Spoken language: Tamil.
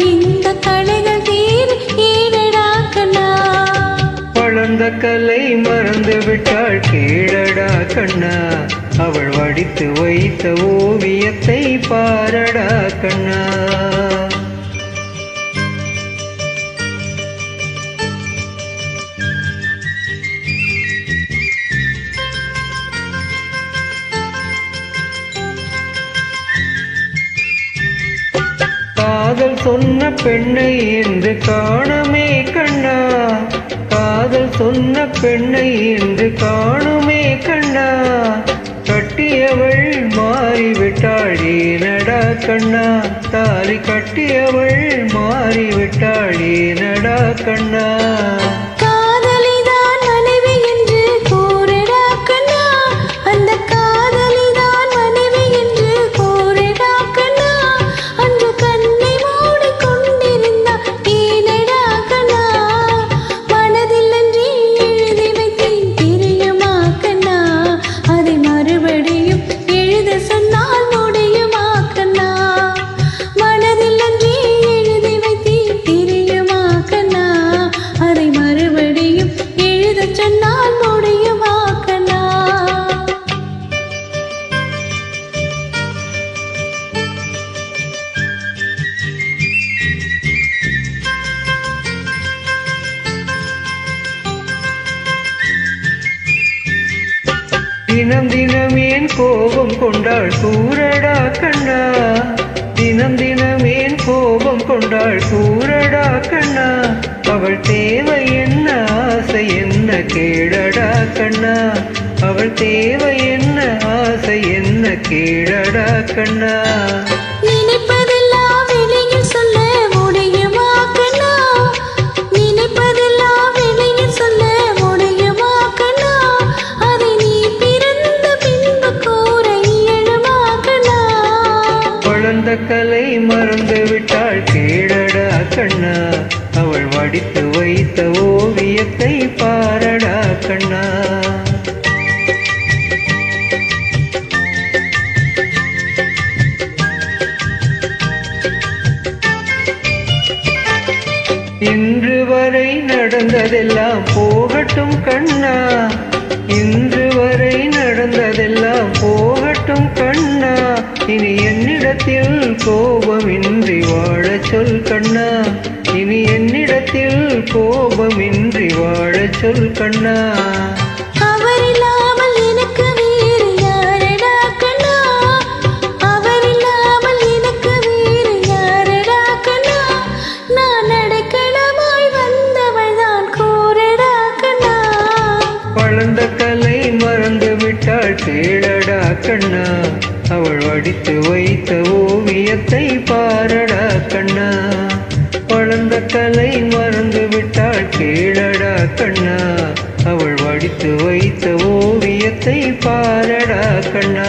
இந்த கலைகள் தீர் ஈடடா கண்ணா வளர்ந்த கலை மறந்து விட்டாள் கீழடா கண்ணா. அவள் வடித்து வைத்த ஓவியத்தை பாரடா கண்ணா. காதல் சொன்ன பெண்ணை என்று காணுமே கண்ணா. காதல் சொன்ன பெண்ணை என்று காணுமே கண்ணா. கட்டியவள் மாறிவிட்டாளே நடா கண்ணா. தாலி கட்டியவள் மாறிவிட்டாளே நடா கண்ணா. தினம் தினம் ஏன் கோபம் கொண்டாள் சூரடா கண்ணா? தினம் தினம் ஏன் கோபம் கொண்டாள் சூரடா கண்ணா? அவள் தேவை என்ன ஆசை என்ன கேடடா கண்ணா? அவள் தேவை என்ன ஆசை என்ன கேடடா கண்ணா? நினைப்பது வளர்ந்த கலை மறந்து விட்டாள். கேடடா கண்ணா அவள் வடித்து வைத்த ஓவியத்தை பாரடா கண்ணா. இன்று வரை நடந்ததெல்லாம் போகட்டும் கண்ணா. இன்று வரை அடைக்கலமாய் வந்தவள் தான் கூறடா கண்ணா. வளர்ந்த கலை மறந்து விட்டாள் கேளடா கண்ணா. அவள் வடித்து வைத்த ஓவியத்தை பாரடா கண்ணா. வளர்ந்த கலை மறந்து விட்டாள் கேளடா கண்ணா. அவள் வடித்து வைத்த ஓவியத்தை பாரடா கண்ணா.